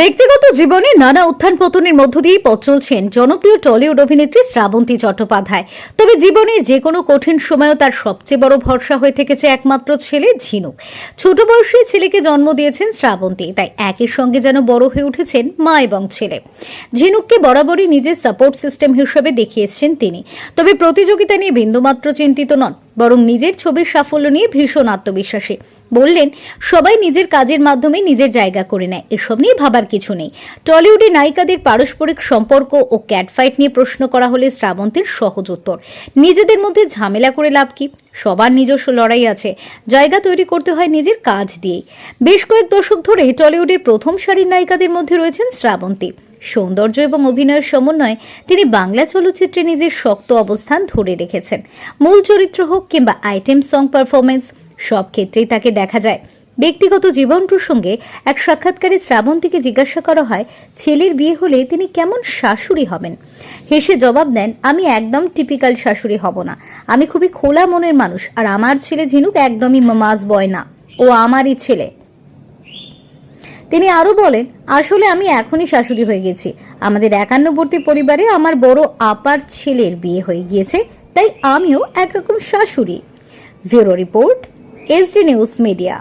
ব্যক্তিগত জীবনে নানা উত্থান পতনের মধ্য দিয়েই পথ চলছেন জনপ্রিয় টলিউড অভিনেত্রী শ্রাবন্তী চট্টোপাধ্যায়। তবে জীবনের যে কোনো কঠিন সময়ও তার সবচেয়ে বড় ভরসা হয়ে থেকেছে একমাত্র ছেলে ঝিনুক। ছোট বয়সী ছেলেকে জন্ম দিয়েছেন শ্রাবন্তী, তাই একই সঙ্গে যেন বড় হয়ে উঠেছেন মা এবং ছেলে। ঝিনুককে বরাবরই নিজের সাপোর্ট সিস্টেম হিসেবে দেখিয়েছেন তিনি। তবে প্রতিযোগিতা নিয়ে বিন্দুমাত্র চিন্তিত নন। বরং নিজের ছবির সাফল্য নিয়ে ভীষণ আত্মবিশ্বাসী। বললেন, সবাই নিজের কাজের মাধ্যমে নিজের জায়গা করে নেয়, এসব নিয়ে ভাবার কিছু নেই। টলিউডে নায়িকাদের পারস্পরিক সম্পর্ক ও ক্যাটফাইট নিয়ে প্রশ্ন করা হলে শ্রাবন্তীর সহজ উত্তর, নিজেদের মধ্যে ঝামেলা করে লাভ কি? সবার নিজস্ব লড়াই আছে, জায়গা তৈরি করতে হয় নিজের কাজ দিয়েই। বেশ কয়েক দশক ধরে টলিউডের প্রথম সারির নায়িকাদের মধ্যে রয়েছেন শ্রাবন্তী। সৌন্দর্য এবং অভিনয়ের সমন্বয়ে তিনি বাংলা চলচ্চিত্রে নিজের শক্ত অবস্থান ধরে রেখেছেন। মূল চরিত্র হোক কিংবা আইটেম সং পারফরমেন্স সব ক্ষেত্রেই তাকে দেখা যায়। ব্যক্তিগত জীবন প্রসঙ্গে এক সাক্ষাৎকারে শ্রাবন্তীকে জিজ্ঞাসা করা হয়, ছেলের বিয়ে হলে তিনি কেমন শাশুড়ি হবেন? হেসে জবাব দেন, আমি একদম টিপিক্যাল শাশুড়ি হব না। আমি খুবই খোলা মনের মানুষ, আর আমার ছেলে ঝিনুক একদমই মাস বয় না। ও আমারই ছেলে। তিনি আরও বলেন, আসলে আমি এখনই শাশুড়ি হয়ে গেছি। আমাদের একান্নবর্তী পরিবারে আমার বড় আপার ছেলের বিয়ে হয়ে গিয়েছে, তাই আমিও একরকম শাশুড়ি। Bureau report S D news media.